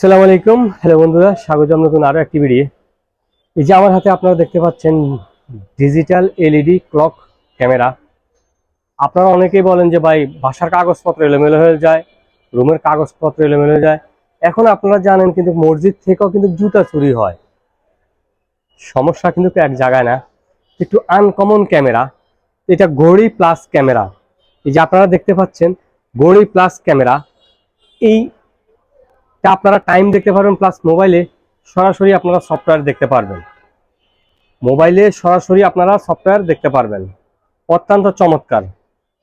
আসসালামু আলাইকুম। হ্যালো বন্ধুরা, স্বাগতম নতুন আরও একটি ভিডিও। এই যে আমার হাতে আপনারা দেখতে পাচ্ছেন ডিজিটাল এলইডি ক্লক ক্যামেরা। আপনারা অনেকেই বলেন যে ভাই, বাসার কাগজপত্র এলোমেলো হয়ে যায়, রুমের কাগজপত্র এলোমেলো হয়ে যায়। এখন আপনারা জানেন কিন্তু মসজিদ থেকেও কিন্তু জুতা চুরি হয়। সমস্যা কিন্তু এক জায়গায় না, একটু আনকমন ক্যামেরা। এটা ঘড়ি প্লাস ক্যামেরা। এই যে আপনারা দেখতে পাচ্ছেন, ঘড়ি প্লাস ক্যামেরা। এই আপনারা টাইম দেখতে পারবেন প্লাস মোবাইলে সরাসরি আপনারা সফটওয়্যার দেখতে পারবেন। মোবাইলে সরাসরি আপনারা সফটওয়্যার দেখতে পারবেন। অত্যন্ত চমৎকার।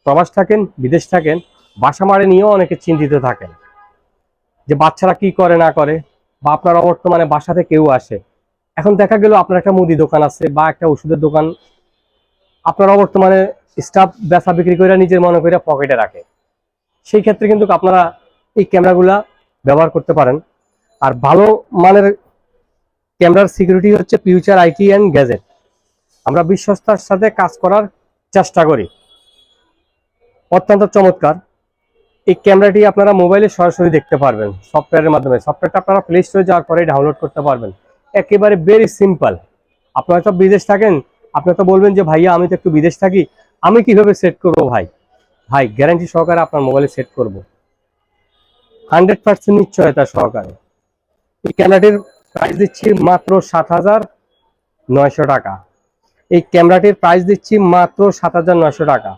প্রবাস থাকেন, বিদেশ থাকেন, বাসা মারে নিয়েও অনেকে চিন্তিত থাকেন। যে বাচ্চারা কি করে, না করে, বা আপনারা বর্তমানে বাসাতে কেউ আসে। এখন দেখা গেল আপনার একটা মুদি দোকান আছে বা একটা ওষুধের দোকান। আপনারা বর্তমানে স্টাফ বেচা বিক্রি করে নিজের মনে করে পকেটে রাখে। সেই ক্ষেত্রে কিন্তু আপনারা এই ক্যামেরাগুলা ব্যবহার করতে পারেন। আর ভালো মানের ক্যামেরার সিকিউরিটি হচ্ছে ফিউচার আইটি অ্যান্ড গ্যাজেট আমরা বিশ্বস্তার সাথে কাজ করার চেষ্টা করি। অত্যন্ত চমৎকার। এই ক্যামেরাটি আপনারা মোবাইলে সরাসরি দেখতে পারবেন সফটওয়্যারের মাধ্যমে। সফটওয়্যারটা আপনারা প্লে স্টোরে যাওয়ার পরে ডাউনলোড করতে পারবেন। একেবারে ভেরি সিম্পল আপনারা তো বিদেশ থাকেন আপনারা তো বলবেন যে, ভাইয়া, আমি তো একটু বিদেশ থাকি। আমি কীভাবে সেট করব ভাই? ভাই গ্যারান্টি সহকারে আপনার মোবাইলে সেট করব। হান্ড্রেড পার্সেন্ট নিশ্চয়তা সহকারে। এই ক্যামেরাটির প্রাইস দিচ্ছি মাত্র সাত হাজার নয়শো টাকা। এই ক্যামেরাটির প্রাইস দিচ্ছি মাত্র সাত হাজার নয়শো টাকা।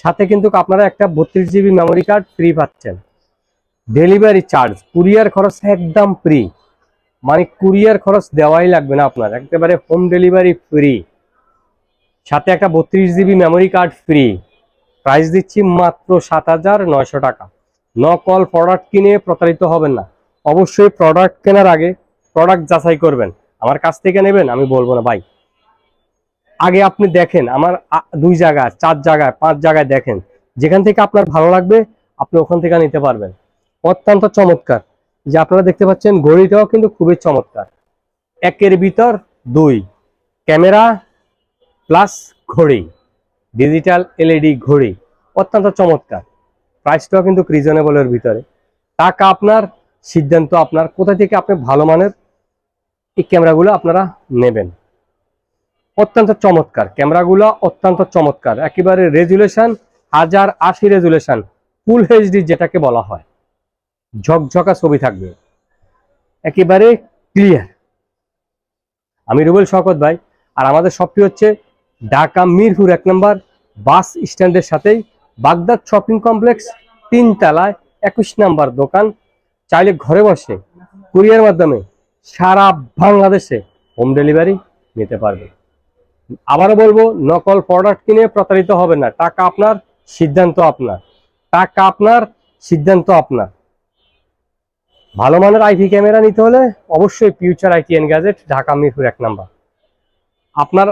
সাথে কিন্তু আপনারা একটা বত্রিশ জিবি মেমোরি কার্ড ফ্রি পাচ্ছেন। ডেলিভারি চার্জ কুরিয়ার খরচ একদম ফ্রি মানে কুরিয়ার খরচ দেওয়াই লাগবে না আপনার, একেবারে হোম ডেলিভারি ফ্রি সাথে একটা বত্রিশ GB memory card free price দিচ্ছি মাত্র সাত হাজার নয়শো টাকা। নকল প্রোডাক্ট কিনে প্রতারিত হবেন না। অবশ্যই প্রোডাক্ট কেনার আগে প্রোডাক্ট যাচাই করবেন। আমার কাছ থেকে নেবেন, আমি বলব না, ভাই, আগে আপনি দেখেন, আমার দুই জায়গায়, চার জায়গায়, পাঁচ জায়গায় দেখেন। যেখান থেকে আপনার ভালো লাগবে, আপনি ওখান থেকে নিতে পারবেন। অত্যন্ত চমৎকার। যে আপনারা দেখতে পাচ্ছেন, ঘড়িটাও কিন্তু খুবই চমৎকার। একের ভিতর দুই। ক্যামেরা প্লাস ঘড়ি। ডিজিটাল এলইডি ঘড়ি। অত্যন্ত চমৎকার। প্রাইসটাও কিন্তু রিজনেবলের ভিতরে। টাকা আপনার, সিদ্ধান্ত আপনার, কোথা থেকে আপনি ভালো মানের এই ক্যামেরাগুলো আপনারা নেবেন। অত্যন্ত চমৎকার, ক্যামেরাগুলো অত্যন্ত চমৎকার। একেবারে রেজুলেশন হাজার আশি রেজুলেশন ফুল এইচডি যেটাকে বলা হয়। ঝকঝকা ছবি থাকবে। একেবারে ক্লিয়ার আমি রুবেল শকত ভাই, আর আমাদের শপটি হচ্ছে ঢাকা মিরপুর এক নম্বর বাস স্ট্যান্ডের সাথেই বাগদাদ শপিং কমপ্লেক্স, তিন তলায় একুশ নাম্বার দোকান। চাইলে ঘরে বসে কুরিয়ার মাধ্যমে সারা বাংলাদেশে হোম ডেলিভারি নিতে পারবে। আবারও বলব, নকল প্রোডাক্ট কিনে প্রতারিত হবে না। টাকা আপনার, সিদ্ধান্ত আপনার। টাকা আপনার, সিদ্ধান্ত আপনার। ভালো মানের আইপি ক্যামেরা নিতে হলে অবশ্যই future IT and gadget Dhaka Mirpur এক নাম্বার। আপনার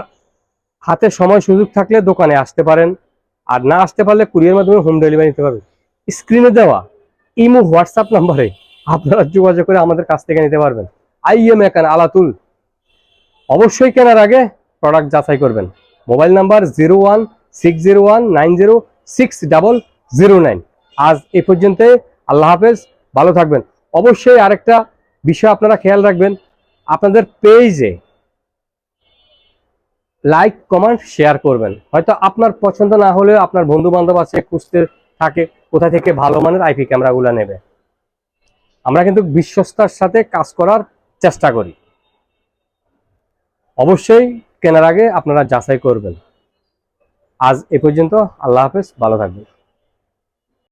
হাতে সময় সুযোগ থাকলে দোকানে আসতে পারেন। আর না আসতে পারলে কুরিয়ার মাধ্যমে হোম ডেলিভারি নিতে পারবেন স্ক্রিনে দেওয়া ইমো, হোয়াটসঅ্যাপ নাম্বারে আপনারা যোগাযোগ করে আমাদের কাছ থেকে নিতে পারবেন। আই আইএম একান আলাতুল। অবশ্যই কেনার আগে প্রোডাক্ট যাচাই করবেন। Mobile number zero one six zero one nine zero six double zero nine আজ এ পর্যন্ত আল্লাহ হাফেজ। ভালো থাকবেন। অবশ্যই আরেকটা বিষয় আপনারা খেয়াল রাখবেন। আপনাদের পেজে লাইক কমেন্ট শেয়ার করবেন। হয়তো আপনার পছন্দ না হলেও আপনার বন্ধু বান্ধব আছে, খুঁজতে থাকে, কোথা থেকে ভালো মানের আইপি ক্যামেরাগুলো নেবে। আমরা কিন্তু বিশ্বস্তার সাথে কাজ করার চেষ্টা করি। অবশ্যই কেনার আগে আপনারা যাচাই করবেন। আজ এ পর্যন্ত, আল্লাহ হাফেজ, ভালো থাকবেন।